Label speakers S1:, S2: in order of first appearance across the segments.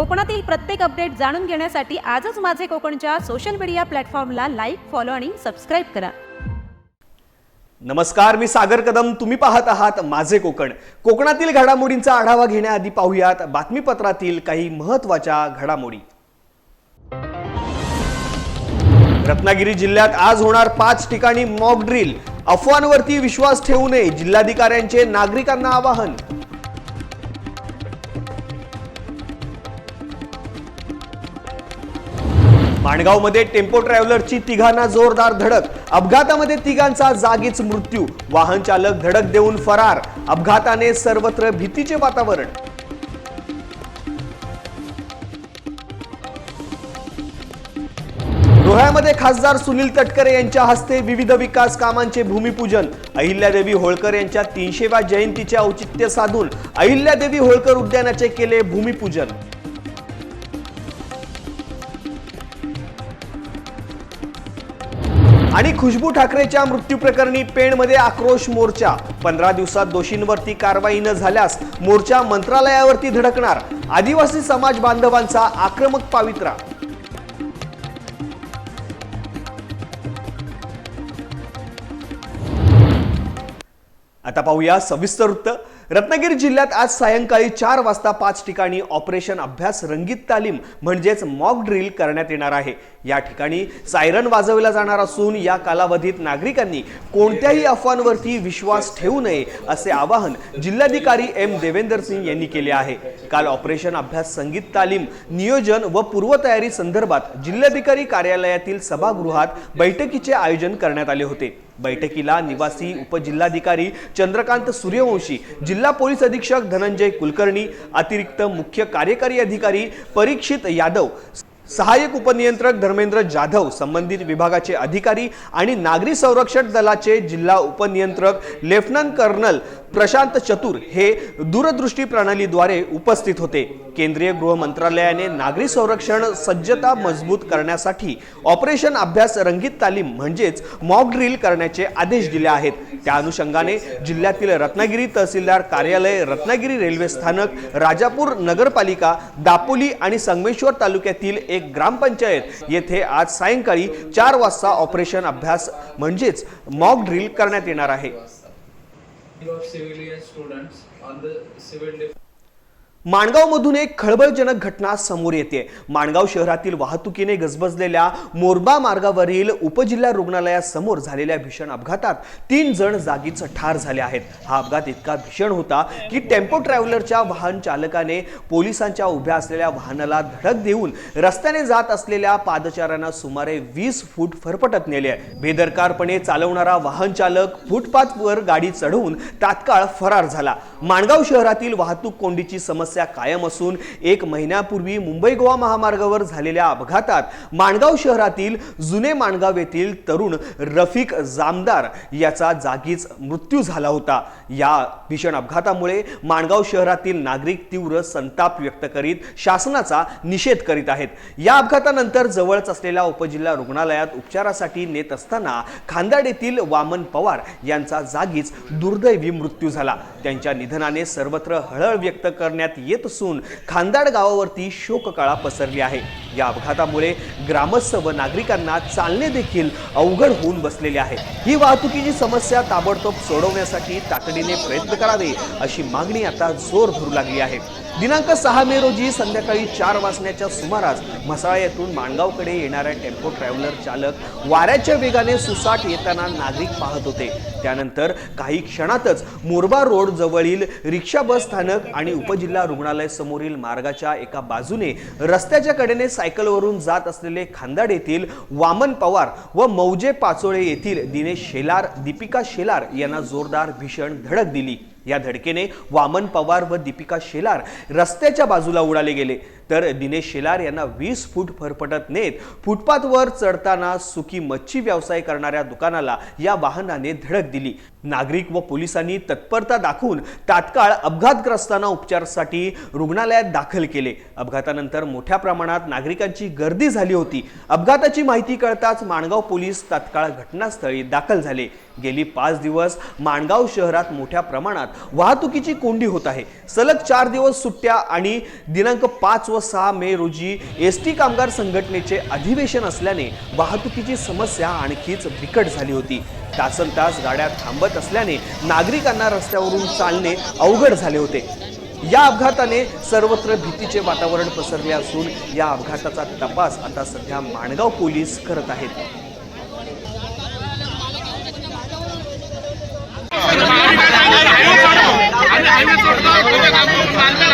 S1: कोकणातील प्रत्येक अपडेट जाणून घेण्यासाठी आजच माझे कोकणच्या सोशल मीडिया प्लॅटफॉर्मला लाईक फॉलो आणि सबस्क्राईब करा.
S2: नमस्कार मी सागर कदम. तुम्ही पाहत आहात माझे कोकण. कोकणातील घडामोडींचा आढावा घेण्याआधी पाहूयात बातमीपत्रातील काही महत्त्वाच्या घडामोडी. रत्नागिरी जिल्ह्यात आज होणार पाच ठिकाणी मॉक ड्रिल अफवांवरती विश्वास ठेवू नये जिल्हाधिकाऱ्यांचे नागरिकांना आवाहन. माणगावमध्ये टेम्पो ट्रॅव्हलरची तिघांना जोरदार धडक. अपघातामध्ये तिघांचा जागीच मृत्यू. वाहन चालक धडक देऊन फरार. अपघाताने सर्वत्र भीतीचे वातावरण. रोह्यामध्ये खासदार सुनील तटकरे यांच्या हस्ते विविध विकास कामांचे भूमिपूजन. अहिल्यादेवी होळकर यांच्या तीनशेव्या जयंतीचे औचित्य साधून अहिल्यादेवी होळकर उद्यानाचे केले भूमिपूजन. आणि खुशबू ठाकरेच्या मृत्यू प्रकरणी पेणमध्ये आक्रोश मोर्चा. पंधरा दिवसात दोषींवरती कारवाई न झाल्यास मोर्चा मंत्रालयावरती धडकणार. आदिवासी समाज बांधवांचा आक्रमक पावित्रा. आता पाहूया सविस्तर वृत्त. रत्नागिरी जिल्ह्यात आज सायंकाळी चार वाजता पाच ठिकाणी ऑपरेशन अभ्यास रंगीत तालीम म्हणजेच मॉक ड्रिल करण्यात येणार आहे. या ठिकाणी सायरन वाजवला जाणार असून या कालावधीत नागरिकांनी कोणत्याही अफवांवरती विश्वास ठेवू नये असे आवाहन जिल्हाधिकारी एम. देवेंदर सिंग यांनी केले आहे. काल ऑपरेशन अभ्यास संगीत तालीम नियोजन व पूर्वतयारी संदर्भात जिल्हाधिकारी कार्यालयातील सभागृहात बैठकीचे आयोजन करण्यात आले होते. बैठकीला निवासी उपजिल्हाधिकारी चंद्रकांत सूर्यवंशी जिल्हा जिल्हा पोलीस अधीक्षक धनंजय कुलकर्णी अतिरिक्त मुख्य कार्यकारी अधिकारी परीक्षित यादव सहाय्यक उपनियंत्रक धर्मेंद्र जाधव संबंधित विभागाचे अधिकारी आणि नागरी संरक्षण दलाचे जिल्हा उपनियंत्रक लेफ्टनंट कर्नल प्रशांत चतुर हे दूरदृष्टी प्रणालीद्वारे उपस्थित होते. केंद्रीय गृह मंत्रालयाने नागरी संरक्षण सज्जता मजबूत करण्यासाठी ऑपरेशन अभ्यास रंगीत तालीम म्हणजेच मॉक ड्रिल करण्याचे आदेश दिले आहेत. त्या अनुषंगाने जिल्ह्यातील रत्नागिरी तहसीलदार कार्यालय रत्नागिरी रेल्वे स्थानक राजापूर नगरपालिका दापोली आणि संगमेश्वर तालुक्यातील एक ग्रामपंचायत येथे आज सायंकाळी चार वाजता ऑपरेशन अभ्यास म्हणजेच मॉक ड्रिल करण्यात येणार आहे.
S3: Of civilian students on the civil defense
S2: माणगावमधून एक खळबळजनक घटना समोर येते. माणगाव शहरातील वाहतुकीने गजबजलेल्या मोरबा मार्गावरील उपजिल्हा रुग्णालयासमोर झालेल्या भीषण अपघातात तीन जण जागीच ठार झाले आहेत. हा अपघात इतका भीषण होता की टेम्पो ट्रॅव्हलरच्या वाहन चालकाने पोलिसांच्या उभ्या असलेल्या वाहनाला धडक देऊन रस्त्याने जात असलेल्या पादचाऱ्यांना सुमारे वीस फूट फरफटत नेले. बेदरकारपणे चालवणारा वाहन चालक फुटपाथवर गाडी चढवून तात्काळ फरार झाला. माणगाव शहरातील वाहतूक कोंडीची समस्या कायम असून एक महिन्यापूर्वी मुंबई गोवा महामार्गावर झालेल्या अपघातात माणगाव शहरातील जुने माणगाव येथील तरुण रफिक जामदार याचा जागीच मृत्यू झाला होता. या भीषण अपघातामुळे माणगाव शहरातील नागरिक तीव्र संताप व्यक्त करीत शासनाचा निषेध करीत आहेत. या अपघातानंतर जवळच असलेल्या उपजिल्हा रुग्णालयात उपचारासाठी नेत असताना खांदाड येथील वामन पवार यांचा जागीच दुर्दैवी मृत्यू झाला. त्यांच्या निधनाने सर्वत्र हळहळ व्यक्त करण्यात येत असून खांदाड गावावरती शोककळा पसरली आहे. या अपघातामुळे ग्रामस्थ व नागरिकांना चालणे देखील अवघड होऊन बसलेले आहे. ही वाहतुकीची समस्या ताबडतोब सोडवण्यासाठी तातडीने प्रयत्न करावे अशी मागणी आता जोर धरू लागली आहे. दिनांक सहा मे रोजी संध्याकाळी चार वाजण्याच्या सुमारास म्हसाळा येथून माणगावकडे येणाऱ्या टेम्पो ट्रॅव्हलर चालक वाऱ्याच्या वेगाने सुसाट येताना नागरिक पाहत होते. त्यानंतर काही क्षणातच मोरबा रोड जवळील रिक्षा बस स्थानक आणि उपजिल्हा रुग्णालय समोरील मार्गाच्या एका बाजूने रस्त्याच्या कडेने सायकलवरून जात असलेले खांदाड येथील वामन पवार व मौजे पाचोळे येथील दिनेश शेलार दीपिका शेलार यांना जोरदार भीषण धडक दिली. या धडकेने वामन पवार व दीपिका शेलार रस्त्याच्या बाजूला उडाले गेले. तर दिनेश शेलार यांना वीस फूट फरफटत नेत फुटपाथवर चढताना सुकी मच्छी व्यवसाय करणाऱ्या दुकानाला या वाहनाने धडक दिली. नागरिक व पोलिसांनी तत्परता दाखवून तात्काळ अपघातग्रस्तांना उपचारासाठी रुग्णालयात दाखल केले. अपघातानंतर मोठ्या प्रमाणात नागरिकांची गर्दी झाली होती. अपघाताची माहिती कळताच माणगाव पोलीस तात्काळ घटनास्थळी दाखल झाले. गेली पाच दिवस माणगाव शहरात मोठ्या प्रमाणात वाहतुकीची कोंडी होत आहे. सलग चार दिवस सुट्ट्या आणि दिनांक पाच व सहा मे रोजी एस टी कामगार संघटनेचे अधिवेशन असल्याने वाहतुकीची समस्या आणखीच बिकट झाली होती. तासन तास गाड्या थांबत असल्याने नागरिकांना रस्त्यावरून चालणे अवघड झाले होते. या अपघाताने सर्वत्र भीतीचे वातावरण पसरले असून या अपघाताचा तपास आता सध्या माणगाव पोलीस करत आहेत.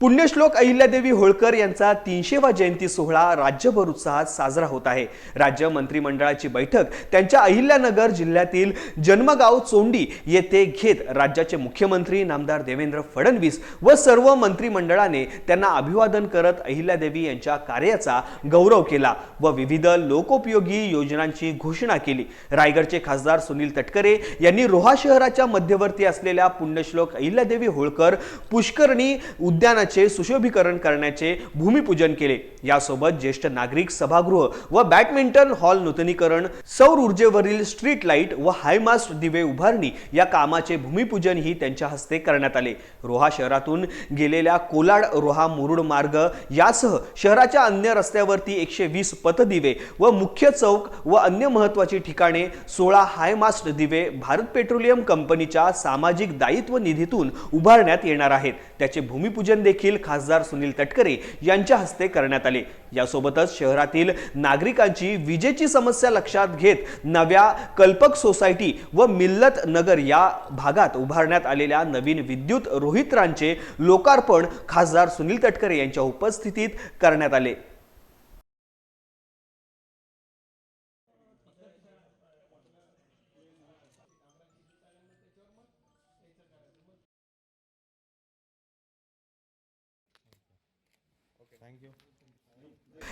S2: पुण्यश्लोक अहिल्यादेवी होळकर यांचा तीनशेवा जयंती सोहळा राज्यभर उत्साहात साजरा होत आहे. राज्य मंत्रिमंडळाची बैठक त्यांच्या अहिल्यानगर जिल्ह्यातील जन्मगाव चोंडी येथे घेत राज्याचे मुख्यमंत्री नामदार देवेंद्र फडणवीस व सर्व मंत्रिमंडळाने त्यांना अभिवादन करत अहिल्यादेवी यांच्या कार्याचा गौरव केला व विविध लोकोपयोगी योजनांची घोषणा केली. रायगडचे खासदार सुनील तटकरे यांनी रोहा शहराच्या मध्यवर्ती असलेल्या पुण्यश्लोक अहिल्यादेवी होळकर पुष्करणी उद्यान सुशोभीकरण करण्याचे भूमिपूजन केले. यासोबत ज्येष्ठ नागरिक सभागृह व बॅडमिंटन हॉल नूतनीकरण सौर ऊर्जेवरील स्ट्रीट लाइट व हायमास्ट दिवे उभारणी या कामाचे भूमिपूजन ही त्यांच्या हस्ते करण्यात आले. रोहा शहरातून गेलेल्या कोलाड रोहा मुरुड मार्ग यासह शहराच्या अन्य रस्त्यावरती एकशे वीस पथदिवे व मुख्य चौक व अन्य महत्वाची ठिकाणे सोळा हायमास्ट दिवे भारत पेट्रोलियम कंपनीच्या सामाजिक दायित्व निधीतून उभारण्यात येणार आहेत. त्याचे भूमिपूजन देखील खासदार सुनील तटकरे यांच्या हस्ते करण्यात आले. यासोबतच शहरातील नागरिकांची विजेची समस्या लक्षात घेत नव्या कल्पक सोसायटी व मिल्लत नगर या भागात उभारण्यात आलेल्या नवीन विद्युत रोहित्रांचे लोकार्पण खासदार सुनील तटकरे यांच्या उपस्थितीत करण्यात आले.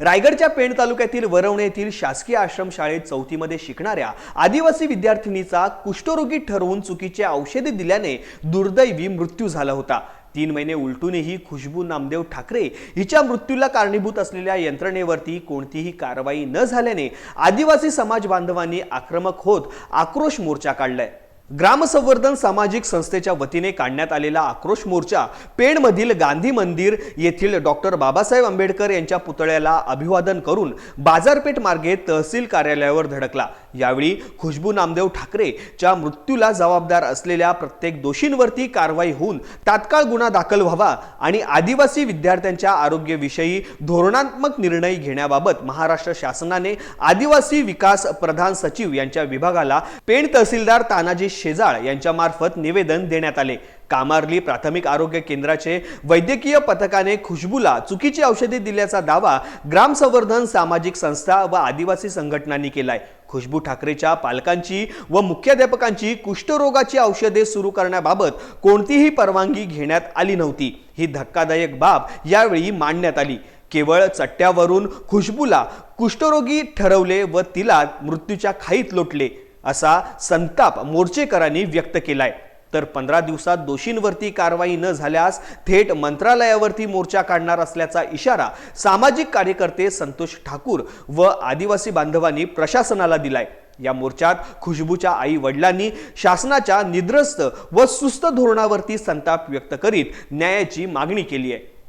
S2: रायगडच्या पेण तालुक्यातील वरवणे येथील शासकीय आश्रमशाळेत चौथीमध्ये शिकणाऱ्या आदिवासी विद्यार्थिनीचा कुष्ठरोगी ठरवून चुकीचे औषधे दिल्याने दुर्दैवी मृत्यू झाला होता. तीन महिने उलटूनही खुशबू नामदेव ठाकरे हिच्या मृत्यूला कारणीभूत असलेल्या यंत्रणेवरती कोणतीही कारवाई न झाल्याने आदिवासी समाज बांधवांनी आक्रमक होत आक्रोश मोर्चा काढलाय. ग्रामसंवर्धन सामाजिक संस्थेच्या वतीने काढण्यात आलेला आक्रोश मोर्चा पेणमधील गांधी मंदिर येथील डॉक्टर बाबासाहेब आंबेडकर यांच्या पुतळ्याला अभिवादन करून बाजारपेठ मार्गे तहसील कार्यालयावर धडकला. यावेळी खुशबू नामदेव ठाकरेच्या मृत्यूला जबाबदार असलेल्या प्रत्येक दोषींवरती कारवाई होऊन तात्काळ गुन्हा दाखल व्हावा आणि आदिवासी विद्यार्थ्यांच्या आरोग्याविषयी धोरणात्मक निर्णय घेण्याबाबत महाराष्ट्र शासनाने आदिवासी विकास प्रधान सचिव यांच्या विभागाला पेण तहसीलदार तानाजी शेजाळ यांच्यामार्फत निवेदन देण्यात आले. कामार्ली प्राथमिक आरोग्य केंद्राचे वैद्यकीय पथकाने खुशबूला चुकीची औषधे दिल्याचा दावा ग्रामसंवर्धन सामाजिक संस्था व आदिवासी संघटनांनी केलाय. खुशबू ठाकरेच्या पालकांची व मुख्याध्यापकांची कुष्ठरोगाची औषधे सुरू करण्याबाबत कोणतीही परवानगी घेण्यात आली नव्हती. ही धक्कादायक बाब यावेळी मांडण्यात आली. केवळ चट्ट्यावरून खुशबूला कुष्ठरोगी ठरवले व तिला मृत्यूच्या खाईत लोटले. असा संताप मोर्चेकरांनी व्यक्त केलाय. तर पंधरा दिवसात दोषींवरती कारवाई न झाल्यास थेट मंत्रालयावरती मोर्चा काढणार असल्याचा इशारा सामाजिक कार्यकर्ते संतोष ठाकूर व आदिवासी बांधवांनी प्रशासनाला दिलाय. या मोर्चात खुशबूच्या आई वडिलांनी शासनाच्या निद्रस्त व सुस्त धोरणावरती संताप व्यक्त करीत न्यायाची मागणी केली आहे.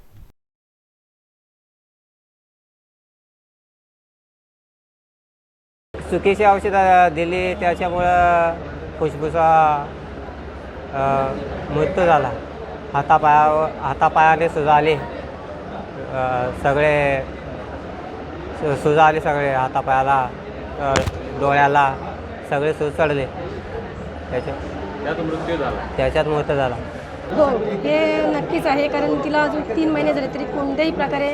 S4: चुकीची औषधं दिली त्याच्यामुळं अ, मृत्यू झाला. हातापायावर हातापायाने सुजा आली अ, सगळे सु- सुजा आली सगळे हातापायाला डोळ्याला सगळे सूज चढले त्याच्या
S3: त्यात मृत्यू झाला.
S4: त्याच्यात मृत्यू झाला.
S5: हो हे नक्कीच आहे कारण तिला अजून तीन महिने झाले तरी कोणत्याही प्रकारे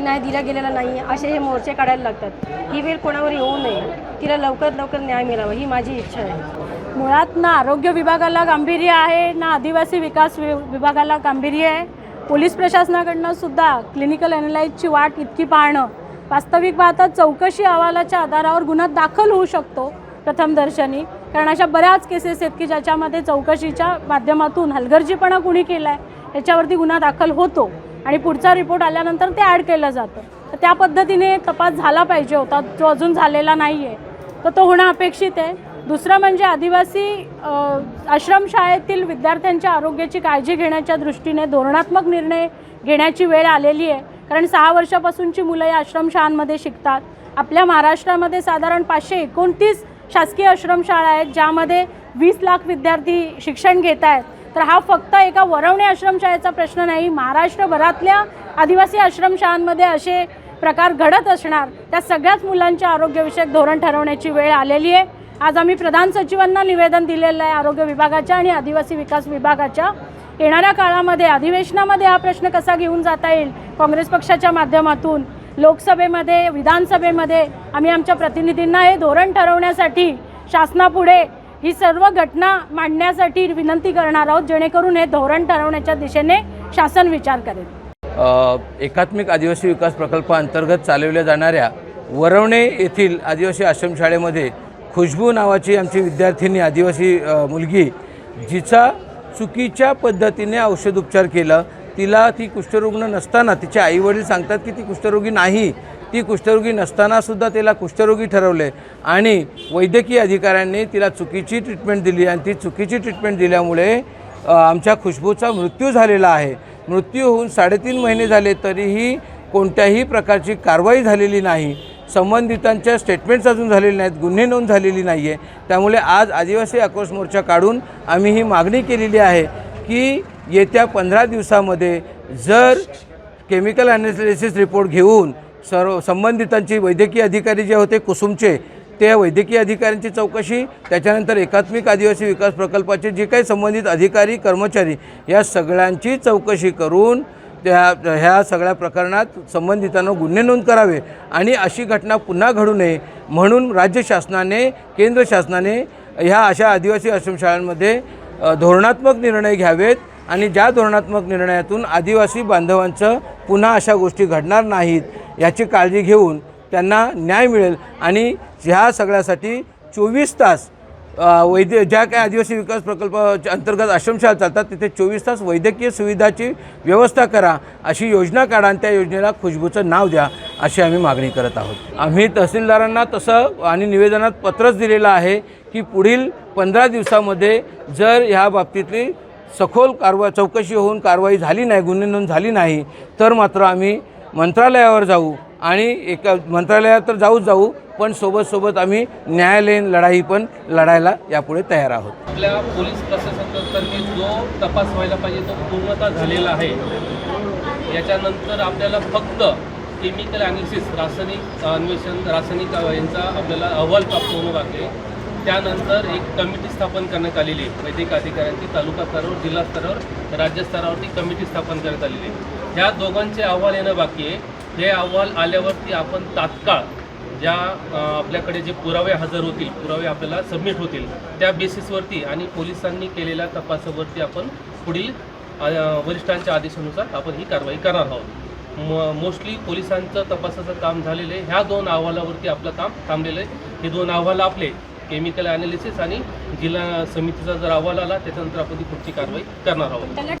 S5: न्याय दिला गेलेला नाही असे हे मोर्चे काढायला लागतात. ही वेळ कोणावर येऊ नये. तिला लवकरात लवकर न्याय मिळावा ही माझी इच्छा आहे.
S6: मुळात ना आरोग्य विभागाला गांभीर्य आहे ना आदिवासी विकास वि विभागाला गांभीर्य आहे. पोलीस प्रशासनाकडनं सुद्धा क्लिनिकल ॲनालाइजची वाट इतकी पाहणं. वास्तविक पाहता चौकशी अहवालाच्या आधारावर गुन्हा दाखल होऊ शकतो प्रथमदर्शनी कारण अशा बऱ्याच केसेस आहेत की ज्याच्यामध्ये चौकशीच्या माध्यमातून हलगर्जीपणा कुणी केला आहे याच्यावरती गुन्हा दाखल होतो. आणि पुढचा रिपोर्ट आल्यानंतर ते ॲड केलं जातं. तर त्या पद्धतीने तपास झाला पाहिजे होता. जो अजून झालेला नाही आहे तर तो होणं अपेक्षित आहे. दुसरं म्हणजे आदिवासी आश्रमशाळेतील विद्यार्थ्यांच्या आरोग्याची काळजी घेण्याच्या दृष्टीने धोरणात्मक निर्णय घेण्याची वेळ आलेली आहे. कारण सहा वर्षापासूनची मुलं या आश्रमशाळांमध्ये शिकतात. आपल्या महाराष्ट्रामध्ये साधारण पाचशे एकोणतीस शासकीय आश्रमशाळा आहेत ज्यामध्ये वीस लाख विद्यार्थी शिक्षण घेत आहेत तर हा फक्त एका वरवणे आश्रमशाळेचा प्रश्न नाही महाराष्ट्रभरातल्या आदिवासी आश्रमशाळांमध्ये असे प्रकार घडत असणार त्या सगळ्याच मुलांच्या आरोग्यविषयक धोरण ठरवण्याची वेळ आलेली आहे. आज आम्ही प्रधान सचिवांना निवेदन दिलेलं आहे आरोग्य विभागाच्या आणि आदिवासी विकास विभागाच्या. येणाऱ्या काळामध्ये अधिवेशनामध्ये हा प्रश्न कसा घेऊन जाता येईल? काँग्रेस पक्षाच्या माध्यमातून लोकसभेमध्ये विधानसभेमध्ये आम्ही आमच्या प्रतिनिधींना हे धोरण ठरवण्यासाठी शासनापुढे ही सर्व घटना मांडण्यासाठी विनंती करणार आहोत जेणेकरून हे धोरण ठरवण्याच्या दिशेने शासन विचार करेल.
S7: एकात्मिक आदिवासी विकास प्रकल्पाअंतर्गत चालवल्या जाणाऱ्या वरवणे येथील आदिवासी आश्रमशाळेमध्ये खुशबू नावाची आमची विद्यार्थिनी आदिवासी मुलगी जिचा चुकीच्या पद्धतीने औषधोपचार केलं तिला ती कुष्ठरुग्ण नसताना तिचे आईवडील सांगतात की ती कुष्ठरोगी नाही ती कुष्ठरोगी नसतानासुद्धा तिला कुष्ठरोगी ठरवले. आणि वैद्यकीय अधिकाऱ्यांनी तिला चुकीची ट्रीटमेंट दिली आणि ती चुकीची ट्रीटमेंट दिल्यामुळे आमच्या खुशबूचा मृत्यू झालेला आहे. मृत्यू होऊन साडेतीन महिने झाले तरीही कोणत्याही प्रकारची कारवाई झालेली नाही. संबंधितांच्या स्टेटमेंट्स अजून झालेले नाहीत गुन्हे नोंद झालेली नाही आहे त्यामुळे आज आदिवासी आक्रोश मोर्चा काढून आम्ही ही मागणी केलेली आहे की येत्या पंधरा दिवसामध्ये जर केमिकल ॲनालिसिस रिपोर्ट घेऊन सर्व संबंधितांची वैद्यकीय अधिकारी जे होते कुसुमचे त्या वैद्यकीय अधिकाऱ्यांची चौकशी त्याच्यानंतर एकात्मिक आदिवासी विकास प्रकल्पाचे जे काही संबंधित अधिकारी कर्मचारी या सगळ्यांची चौकशी करून त्या ह्या सगळ्या प्रकरणात संबंधितांना गुन्हे नोंद करावे आणि अशी घटना पुन्हा घडू नये म्हणून राज्य शासनाने केंद्र शासनाने ह्या अशा आदिवासी आश्रमशाळांमध्ये धोरणात्मक निर्णय घ्यावेत आणि ज्या धोरणात्मक निर्णयातून आदिवासी बांधवांचं पुन्हा अशा गोष्टी घडणार नाहीत याची काळजी घेऊन त्यांना न्याय मिळेल. आणि ह्या सगळ्यासाठी चोवीस तास वैद्य ज्या काही आदिवासी विकास प्रकल्पाच्या अंतर्गत आश्रमशाळा चालतात तिथे चोवीस तास वैद्यकीय सुविधाची व्यवस्था करा अशी योजना काढा आणि त्या योजनेला खुशबूचं नाव द्या अशी आम्ही मागणी करत आहोत. आम्ही तहसीलदारांना तसं आणि निवेदनात पत्रच दिलेलं आहे की पुढील पंधरा दिवसामध्ये जर ह्या बाबतीतली सखोल कारवा चौकशी होऊन कारवाई झाली नाही गुन्हे नोंद झाली नाही तर मात्र आम्ही मंत्रालयावर जाऊ आणि एका मंत्रालयात तर जाऊच जाऊ पण सोबत सोबत आम्ही न्यायालयीन लढाई पण लढायला यापुढे तयार आहोत.
S3: आपल्या पोलीस प्रशासनातर्फे जो तपास व्हायला पाहिजे तो पूर्णतः झालेला आहे. याच्यानंतर आपल्याला फक्त केमिकल ॲनालिसिस रासायनिक अन्वेषण रासायनिक यांचा आपल्याला अहवाल प्राप्त होणं लागले त्यानंतर एक कमिटी स्थापन करण्यात आलेली आहे. वैद्यक अधिकाऱ्यांची तालुका स्तरावर जिल्हा स्तरावर राज्य स्तरावरती कमिटी स्थापन करण्यात आलेली आहे. ह्या दोघांचे अहवाल येणं बाकी आहे. हे अहवाल आल्यावरती आपण तात्काळ ज्या आपल्याकडे जे पुरावे हजर होतील पुरावे आपल्याला सबमिट होतील त्या बेसिसवरती आणि पोलिसांनी केलेल्या तपासावरती आपण पुढील वरिष्ठांच्या आदेशानुसार आपण ही कारवाई करणार आहोत. म मोस्टली पोलिसांचं तपासाचं काम झालेलं आहे. ह्या दोन अहवालावरती आपलं काम थांबलेलं आहे. हे दोन अहवाल आपले केमिकल ॲनालिसिस आणि जिल्हा समितीचा जर अहवाल आला त्याच्यानंतर आपण ती पुढची कारवाई करणार आहोत.